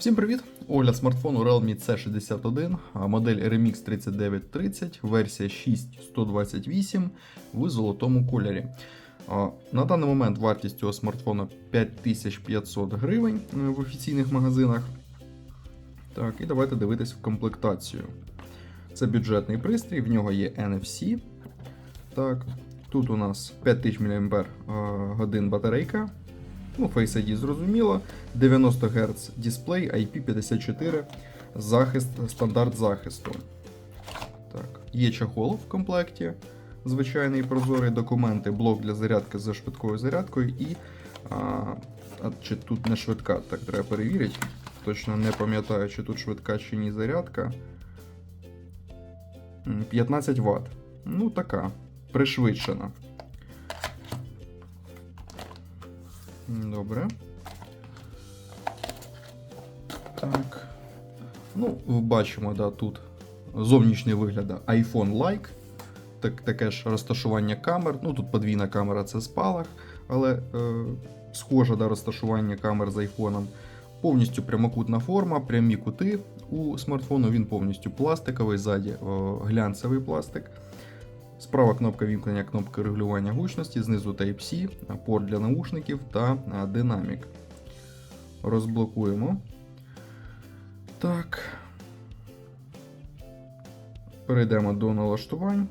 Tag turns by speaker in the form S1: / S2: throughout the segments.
S1: Всім привіт! Огляд смартфону Realme C61, модель RMX 3930, версія 6128 в золотому кольорі. На даний момент вартість цього смартфону 5500 гривень е, в офіційних магазинах. Так, і давайте дивитись в комплектацію. Це бюджетний пристрій, в нього є NFC. Так, тут у нас 5000 мАч батарейка. Ну, Face ID зрозуміло. 90 Гц дисплей, IP54, захист, стандарт захисту. Так. Є чохол в комплекті, звичайний прозорий документи, блок для зарядки за швидкою зарядкою і. А, а чи тут не швидка, так треба перевірити. Точно не пам'ятаю, чи тут швидка чи ні зарядка. 15 Вт. Ну, така. Пришвидшена. Добре. Так. Ну, бачимо, да, тут зовнішній вигляд iPhone-like. Так, таке ж розташування камер. Ну, тут подвійна камера це спалах, але е, схоже да, розташування камер з айфоном. Повністю прямокутна форма, прямі кути у смартфону. Він повністю пластиковий, ззаді глянцевий пластик. Справа кнопка вімкнення, кнопка регулювання гучності, знизу Type-C, порт для наушників та динамік. Розблокуємо. Так. Перейдемо до налаштувань.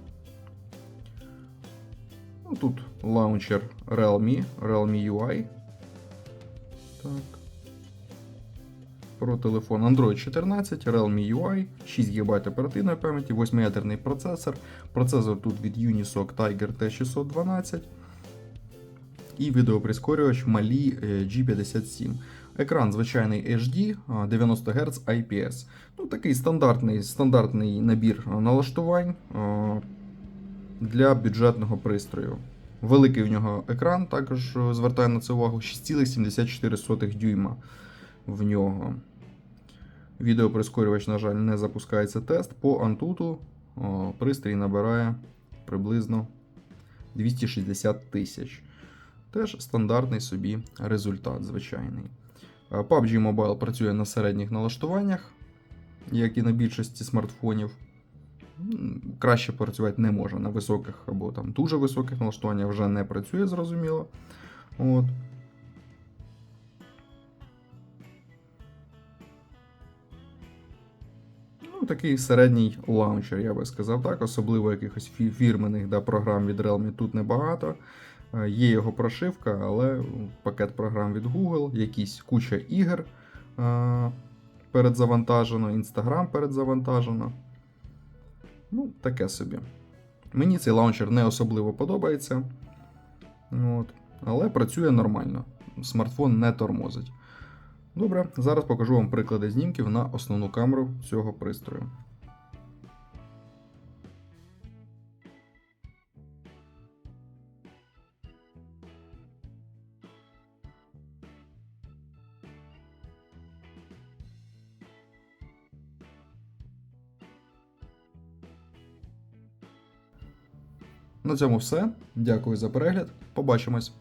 S1: Ну, Тут лаунчер Realme, Realme UI. Так. Про телефон Android 14, Realme UI, 6 ГБ оперативної пам'яті, 8-ядерний процесор. Процесор тут від Unisoc Tiger T612. І відеоприскорювач Mali е, G57. Екран звичайний HD, 90 Гц IPS. Ну, Такий стандартний, стандартний набір налаштувань для бюджетного пристрою. Великий в нього екран, також е, звертаю на це увагу, 6,74 дюйма в нього. Відеоприскорювач, на жаль, не запускається тест. По Antutu о, пристрій набирає приблизно 260 тисяч. Теж стандартний собі результат, звичайний. Е, PUBG Mobile працює на середніх налаштуваннях, як і на більшості смартфонів. Краще працювати не може на високих або там дуже високих налаштуваннях вже не працює, зрозуміло. От. Ну, такий середній лаунчер, я би сказав так. Особливо якихось фі- фірменних да, програм від Realme тут небагато. Е, Є його прошивка, але пакет програм від Google, якісь куча ігор е, передзавантажено, Instagram передзавантажено. Ну, таке собі. Мені цей лаунчер не особливо подобається. От. Але працює нормально. Смартфон не тормозить. Добре, зараз покажу вам приклади знімків на основну камеру цього пристрою. На цьому все. Дякую за перегляд. Побачимось.